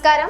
നമസ്കാരം.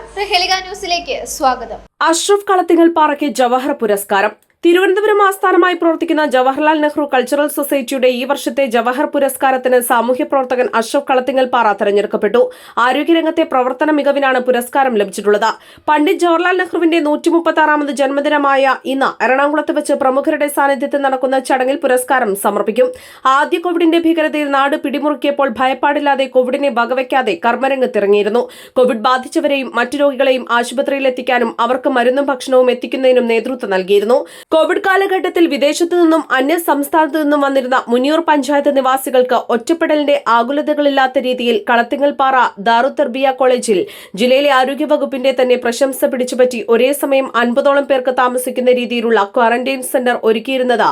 ന്യൂസിലേക്ക് സ്വാഗതം. അഷ്റഫ് കളത്തിങ്ങൽ പാറയ്ക്ക് ജവഹർ പുരസ്കാരം. തിരുവനന്തപുരം ആസ്ഥാനമായി പ്രവർത്തിക്കുന്ന ജവഹർലാൽ നെഹ്റു കൾച്ചറൽ സൊസൈറ്റിയുടെ ഈ വർഷത്തെ ജവഹർ പുരസ്കാരത്തിന് സാമൂഹ്യ പ്രവർത്തകൻ അശോക് കളത്തിങ്ങൽ പാറ തെരഞ്ഞെടുക്കപ്പെട്ടു. ആരോഗ്യരംഗത്തെ പ്രവർത്തന മികവിനാണ് പുരസ്കാരം ലഭിച്ചിട്ടുള്ളത്. പണ്ഡിറ്റ് ജവഹർലാൽ നെഹ്റുവിന്റെ നൂറ്റി മുപ്പത്തി ജന്മദിനമായ ഇന്ന് എറണാകുളത്ത് വെച്ച് പ്രമുഖരുടെ സാന്നിധ്യത്തിൽ നടക്കുന്ന ചടങ്ങിൽ പുരസ്കാരം സമർപ്പിക്കും. ആദ്യ കോവിഡിന്റെ ഭീകരതയിൽ നാട് പിടിമുറുക്കിയപ്പോൾ ഭയപ്പാടില്ലാതെ കോവിഡിനെ വകവയ്ക്കാതെ കർമ്മരംഗത്തിറങ്ങിയിരുന്നു. കോവിഡ് ബാധിച്ചവരെയും മറ്റു രോഗികളെയും ആശുപത്രിയിലെത്തിക്കാനും അവർക്ക് മരുന്നും ഭക്ഷണവും എത്തിക്കുന്നതിനും നേതൃത്വം നൽകിയിരുന്നു. കോവിഡ് കാലഘട്ടത്തിൽ വിദേശത്തു നിന്നും അന്യ സംസ്ഥാനത്തു നിന്നും വന്നിരുന്ന മുനിയൂർ പഞ്ചായത്ത് നിവാസികൾക്ക് ഒറ്റപ്പെടലിന്റെ ആകുലതകളില്ലാത്ത രീതിയിൽ കളത്തിങ്ങൽപ്പാറ ദാറുത്തർബിയ കോളേജിൽ ജില്ലയിലെ ആരോഗ്യവകുപ്പിന്റെ തന്നെ പ്രശംസ പിടിച്ചുപറ്റി ഒരേ സമയം അൻപതോളം പേർക്ക് താമസിക്കുന്ന രീതിയിലുള്ള ക്വാറന്റൈൻ സെന്റർ ഒരുക്കിയിരുന്നത്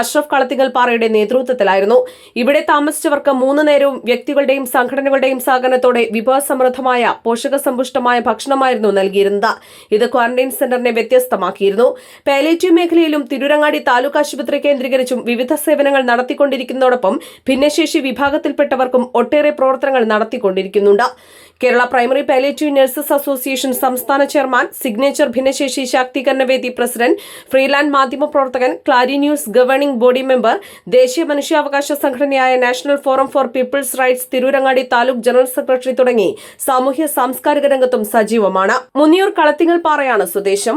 അഷ്റഫ് കളത്തിങ്ങൽപ്പാറയുടെ നേതൃത്വത്തിലായിരുന്നു. ഇവിടെ താമസിച്ചവർക്ക് മൂന്ന് നേരവും വ്യക്തികളുടെയും സംഘടനകളുടെയും സഹകരണത്തോടെ വിഭവസമൃദ്ധമായ പോഷകസമ്പുഷ്ടമായ ഭക്ഷണമായിരുന്നു നൽകിയിരുന്നത്. ഇത് ക്വാറന്റൈൻ സെന്ററിനെ വ്യത്യസ്തമാക്കിയിരുന്നു. പാലേറ്റീവ് മേഖലയിലും തിരൂരങ്ങാടി താലൂക്ക് ആശുപത്രി കേന്ദ്രീകരിച്ചും വിവിധ സേവനങ്ങൾ നടത്തിക്കൊണ്ടിരിക്കുന്നതോടൊപ്പം ഭിന്നശേഷി വിഭാഗത്തിൽപ്പെട്ടവർക്കും ഒട്ടേറെ പ്രവർത്തനങ്ങൾ നടത്തിക്കൊണ്ടിരിക്കുന്നുണ്ട്. Kerala primary palliative nurses association സംസ്ഥാന ചെയർമാൻ സിഗ്നേച്ചർ ഭിന്നശേഷി ശാക്തീകരണ വേദി പ്രസിഡന്റ് ഫ്രീലാൻഡ് മാധ്യമപ്രവർത്തകൻ Klari news governing body member ദേശീയ മനുഷ്യാവകാശ സംഘടനയായ national forum for people's rights Tirurangadi taluk general secretary തുടങ്ങി സാമൂഹ്യ സാംസ്കാരിക രംഗത്തും സജീവമാണ്. മുന്നിയൂർ കളത്തിങ്ങൽ പാറയാണ് സ്വദേശം.